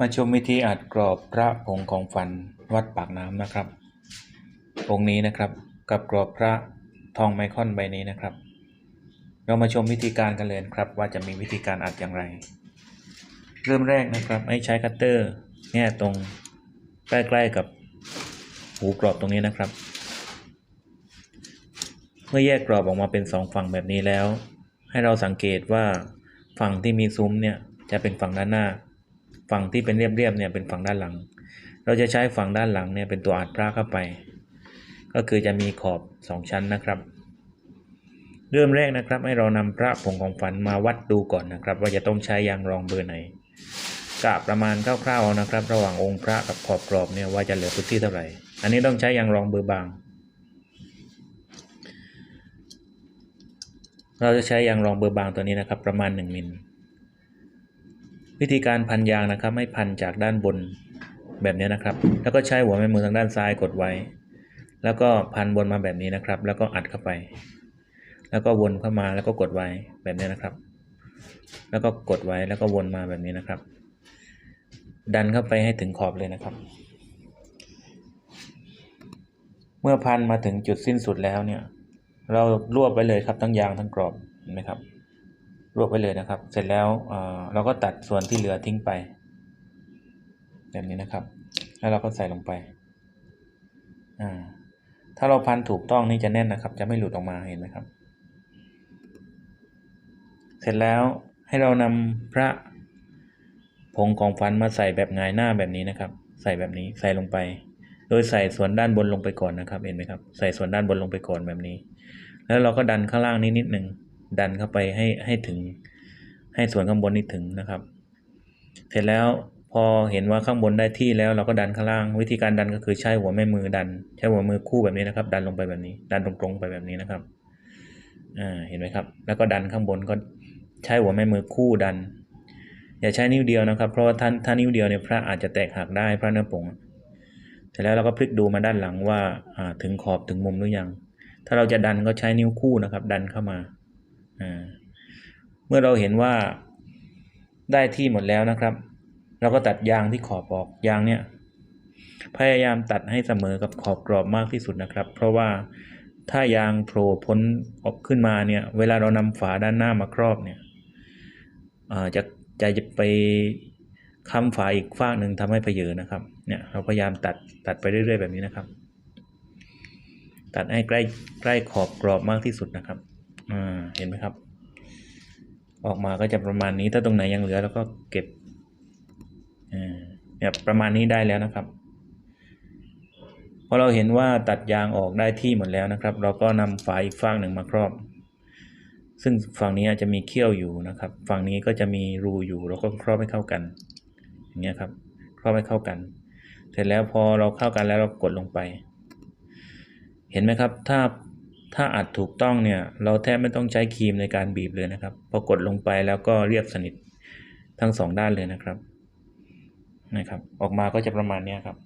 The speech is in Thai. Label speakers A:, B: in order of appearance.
A: มาชมวิธีอัดกรอบพระผงของฝันวัดปากน้ำนะครับ องค์นี้นะครับกับกรอบพระทองไมคอนใบนี้นะครับ เรามาชมวิธีการกันเลยครับ ว่าจะมีวิธีการอัดอย่างไร เริ่มแรกนะครับให้ใช้คัตเตอร์แง่ตรงใกล้ๆกับหูกรอบตรงนี้นะครับ เมื่อแยกกรอบออกมาเป็นสองฝั่งแบบนี้แล้ว ให้เราสังเกตว่าฝั่งที่มีซุ้มเนี่ยจะเป็นฝั่งด้านหน้า ฝั่งที่เป็นเรียบๆเนี่ยเป็นฝั่งด้านหลัง เราจะใช้ฝั่งด้านหลังเนี่ยเป็นตัวอัดพระเข้าไป ก็คือจะมีขอบสองชั้นนะครับ เริ่มแรกนะครับให้เรานำพระผงของฝันมาวัดดูก่อนนะครับ ว่าจะต้องใช้ยางรองเบอร์ไหนกะประมาณคร่าวๆนะครับ ระหว่างองค์พระกับขอบกรอบเนี่ยว่าจะเหลือพื้นที่เท่าไหร่ อันนี้ต้องใช้ยางรองเบอร์บาง เราจะใช้ยางรองเบอร์บางตัวนี้นะครับ ประมาณ 1มิล วิธีการพันยางนะครับให้พันจากด้านบนแบบนี้นะครับ แล้วก็ใช้หัวแม่มือทางด้านซ้ายกดไว้ แล้วก็พันบนมาแบบนี้นะครับ แล้วก็อัดเข้าไป แล้วก็วนเข้ามาแล้วก็กดไว้แบบนี้นะครับ แล้วก็กดไว้แล้วก็วนมาแบบนี้นะครับ ดันเข้าไปให้ถึงขอบเลยนะครับ เมื่อพันมาถึงจุดสิ้นสุดแล้วเนี่ย เรารวบไว้เลยครับทั้งยางทั้งกรอบเห็นไหมครับ รวบไว้เลยนะครับ เสร็จแล้วเเราก็ตัดส่วนที่เหลือทิ้งไป แบบนี้นะครับ แล้วเราก็ใส่ลงไป ถ้าเราพันถูกต้องนี่จะแน่นนะครับ จะไม่หลุดออกมาเห็นไหมครับ เสร็จแล้วให้เรานำพระผงของฟันมาใส่แบบงายหน้าแบบนี้นะครับ ใส่แบบนี้ใส่ลงไป โดยใส่ส่วนด้านบนลงไปก่อนนะครับ เห็นไหมครับ ใส่ส่วนด้านบนลงไปก่อนแบบนี้ แล้วเราก็ดันข้างล่างนี้นิดหนึ่ง ดันเข้าไปให้ให้ถึง ให้ส่วนข้างบนนี้ถึงนะครับ เสร็จแล้วพอเห็นว่าข้างบนได้ที่แล้วเราก็ดันข้างล่าง วิธีการดันก็คือใช้หัวแม่มือดัน ใช้หัวมือคู่แบบนี้นะครับ ดันลงไปแบบนี้ ดันตรงๆไปแบบนี้นะครับอ่าเห็นไหมครับ แล้วก็ดันข้างบนก็ใช้หัวแม่มือคู่ดัน อย่าใช้นิ้วเดียวนะครับ เพราะว่าท่านถ้านิ้วเดียวเนี่ยพระอาจจะแตกหักได้พระเนื้อผงเสร็จแล้วเราก็พลิกดูมาด้านหลังว่าอ่าถึงขอบถึงมุมหรือยัง ถ้าเราจะดันก็ใช้นิ้วคู่นะครับ ดันเข้ามา เมื่อเราเห็นว่าได้ที่หมดแล้วนะครับ เราก็ตัดยางที่ขอบออกยางเนี่ยพยายามตัดให้เสมอกับขอบกรอบมากที่สุดนะครับ เพราะว่าถ้ายางโผล่พ้นออกขึ้นมาเนี่ย เวลาเรานำฝาด้านหน้ามาครอบเนี่ยจะจะจะไปค้ำฝาอีกฝากหนึ่งทำให้เพเยอนะครับ เนี่ยเราพยายามตัดตัดไปเรื่อยๆแบบนี้นะครับ ตัดให้ใกล้ใกล้ขอบกรอบมากที่สุดนะครับ เห็นไหมครับ ออกมาก็จะประมาณนี้ถ้าตรงไหนยังเหลือเราก็เก็บอ่าเนี่ยประมาณนี้ได้แล้วนะครับพอเราเห็นว่าตัดยางออกได้ที่หมดแล้วนะครับ เราก็นำฝาอีกฝั่งหนึ่งมาครอบ ซึ่งฝั่งนี้จะมีเขี้ยวอยู่นะครับ ฝั่งนี้ก็จะมีรูอยู่เราก็ครอบให้เข้ากัน อย่างเงี้ยครับ ครอบให้เข้ากัน เสร็จแล้วพอเราเข้ากันแล้วเรากดลงไป เห็นไหมครับ ถ้า ถ้าอัดถูกต้องเนี่ย เราแทบไม่ต้องใช้ครีมในการบีบเลยนะครับ พอกดลงไปแล้วก็เรียบสนิททั้งสองด้านเลยนะครับ นะครับ ออกมาก็จะประมาณนี้ครับ